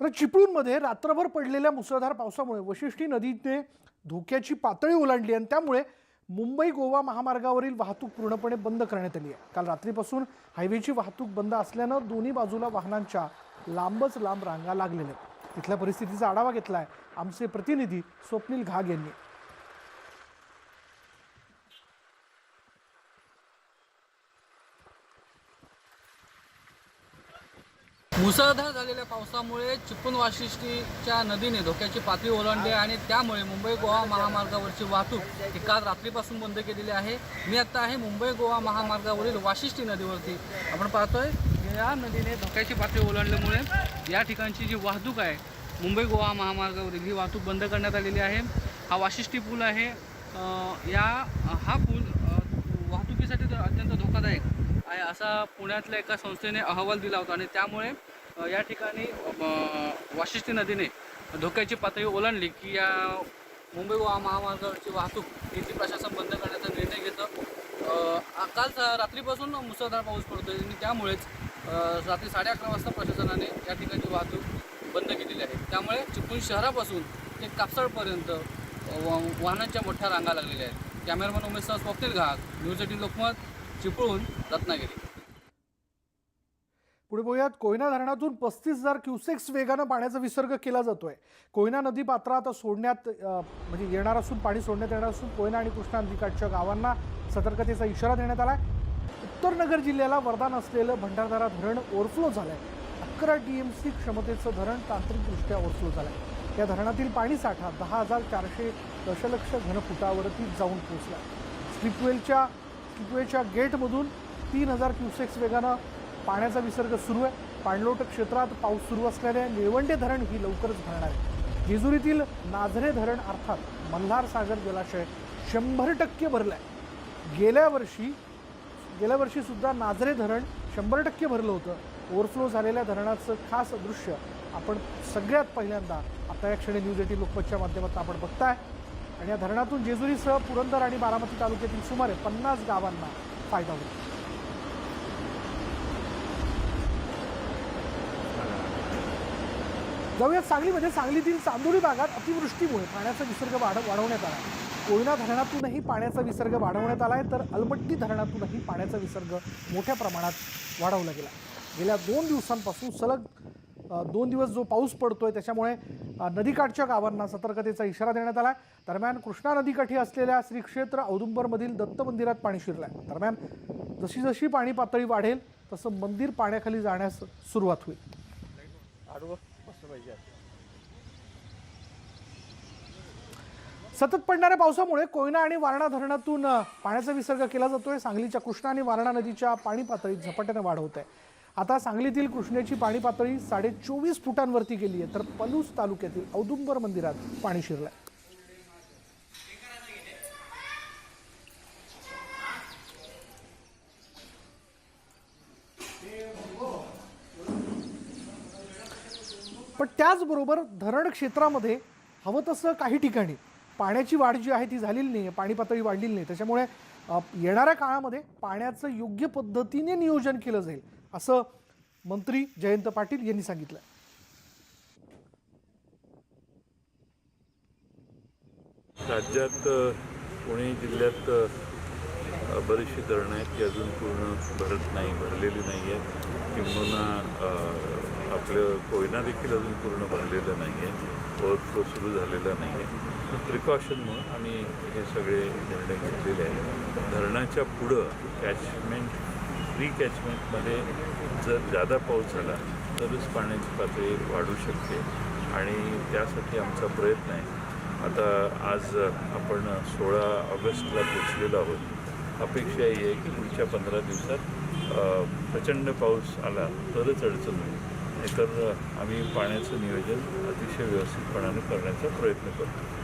तर चिपळूणमध्ये रात्रभर पडलेल्या मुसळधार पावसामुळे वशिष्ठी नदीने धोक्याची पातळी ओलांडली आणि त्यामुळे मुंबई गोवा महामार्गावरील वाहतूक पूर्णपणे बंद करण्यात आली आहे. काल रात्रीपासून हायवेची वाहतूक बंद असल्यानं दोन्ही बाजूला वाहनांच्या लांबच लांब रांगा लागलेल्या आहेत. तिथल्या परिस्थितीचा आढावा घेतला आहे आमचे प्रतिनिधी स्वप्नील घाग यांनी. मुसळधार झालेल्या पावसामुळे चिपळूण वाशिष्ठीच्या नदीने धोक्याची पातळी ओलांडली आहे आणि त्यामुळे मुंबई गोवा महामार्गावरची वाहतूक ही काल रात्रीपासून बंद केलेली आहे. मी आता आहे मुंबई गोवा महामार्गावरील वाशिष्ठी नदीवरती. आपण पाहतोय या नदीने धोक्याची पातळी ओलांडल्यामुळे या ठिकाणची जी वाहतूक आहे मुंबई गोवा महामार्गावरील ही वाहतूक बंद करण्यात आलेली आहे. हा वाशिष्ठी पूल आहे. या हा पूल वाहतुकीसाठी तर अत्यंत धोकादायक आहे असा पुण्यातल्या एका संस्थेने अहवाल दिला होता आणि त्यामुळे या ठिकाणी वाशिष्ठी नदीने धोक्याची पातळी ओलांडली की या मुंबई वा महामार्गावरची वाहतूक येथील प्रशासन बंद करण्याचा निर्णय घेतं. काल रात्रीपासून मुसळधार पाऊस पडतो आणि त्यामुळेच रात्री साडे अकरा वाजता प्रशासनाने या ठिकाणची वाहतूक बंद केलेली आहे. त्यामुळे चिपळूण शहरापासून ते कापसाडपर्यंत वा- वाहनांच्या मोठ्या रांगा लागलेल्या आहेत. कॅमेरामॅन उमेशसह स्वप्नील घाग न्यूज एटीन लोकमत चिपळूण रत्नागिरी. पुढे बघूयात. कोयना धरणातून पस्तीस हजार क्युसेक्स वेगानं पाण्याचा विसर्ग केला जातोय. कोयना नदी पात्रात सोडण्यात म्हणजे येणार असून पाणी सोडण्यात येणार असून कोयना आणि कृष्णा नदीकाठच्या गावांना सतर्कतेचा इशारा देण्यात आला उत्तर नगर जिल्ह्याला वरदान असलेलं भंडारदारा धरण ओव्हरफ्लो झालंय. अकरा टी एम सी क्षमतेचं धरण तांत्रिकदृष्ट्या ओव्हरफ्लो झालंय. या धरणातील पाणी साठा दहा हजार चारशे दशलक्ष घनफुटावरती जाऊन पोहोचला स्लिपवेलच्या स्लिपवेलच्या गेटमधून तीन हजार क्युसेक्स वेगानं पाण्याचा विसर्ग सुरू आहे. पाणलोट क्षेत्रात पाऊस सुरू असल्याने निळवंडे धरण ही लवकरच भरणार आहे. जेजुरीतील नाझरे धरण अर्थात मल्हार सागर जलाशय शंभर टक्के भरलं आहे गेल्या वर्षी गेल्या वर्षीसुद्धा नाझरे धरण शंभर टक्के भरलं होतं. ओव्हरफ्लो झालेल्या धरणाचं खास दृश्य आपण सगळ्यात पहिल्यांदा आता या क्षणी न्यूज एटी लोकमतच्या माध्यमातून आपण बघताय. आणि या धरणातून जेजुरीसह पुरंदर आणि बारामती तालुक्यातील सुमारे पन्नास गावांना फायदा होईल जाऊया सांगलीमध्ये म्हणजे सांगलीतील चांदोली भागात अतिवृष्टीमुळे पाण्याचा विसर्ग वाढ वाढवण्यात आला. कोयना धरणातूनही पाण्याचा विसर्ग वाढवण्यात आला आहे तर अलमट्टी धरणातूनही पाण्याचा विसर्ग मोठ्या प्रमाणात वाढवला गेला. गेल्या दोन दिवसांपासून सलग दोन दिवस जो पाऊस पडतो आहे त्याच्यामुळे नदीकाठच्या गावांना सतर्कतेचा इशारा देण्यात आला आहे. दरम्यान कृष्णा नदीकाठी असलेल्या श्री क्षेत्र औदुंबरमधील दत्त मंदिरात पाणी आहे दरम्यान जशी जशी पाणी पातळी वाढेल तसं मंदिर पाण्याखाली जाण्यास सुरुवात होईल. सतत पडणाऱ्या पावसामुळे कोयना आणि वारणा धरणातून पाण्याचा विसर्ग केला जातोय. सांगलीच्या कृष्णा आणि वारणा नदीच्या पाणी पातळीत झपाट्याने वाढ होत आहे. आता सांगलीतील कृष्णेची पाणी पातळी साडे चोवीस फुटांवरती गेली आहे तर पलूस तालुक्यातील औदुंबर मंदिरात पाणी शिरलं आहे पण त्याचबरोबर धरण क्षेत्रामध्ये हवं तसं काही ठिकाणी. पाण्याची वाढ जी आहे ती झालेली नाही आहे पाणी पातळी वाढलेली नाही. त्याच्यामुळे येणाऱ्या काळामध्ये पाण्याचं योग्य पद्धतीने नियोजन केलं जाईल असं मंत्री जयंत पाटील यांनी सांगितलं राज्यात पुणे जिल्ह्यात बरीचशी धरणं आहेत की अजून पूर्ण भरत नाही भरलेली नाही आहेत. किंबहुना आपलं कोयना देखील अजून पूर्ण भरलेलं नाही आहे. ओव्हरफ्लो सुरू झालेला नाही आहे. प्रिकॉशन म्हणून आम्ही हे सगळे निर्णय घेतलेले आहेत. धरणाच्या पुढं कॅचमेंट फ्री कॅचमेंटमध्ये जर जादा पाऊस झाला तरच पाण्याची पातळी वाढू शकते. आणि त्यासाठी आमचा प्रयत्न आहे. आता आज आपण सोळा ऑगस्टला पोचलेलो आहोत. अपेक्षा ही आहे की पुढच्या पंधरा दिवसात प्रचंड पाऊस आला तरच अडचण होईल. नाहीतर आम्ही पाण्याचं नियोजन अतिशय व्यवस्थितपणाने करण्याचा प्रयत्न करतो.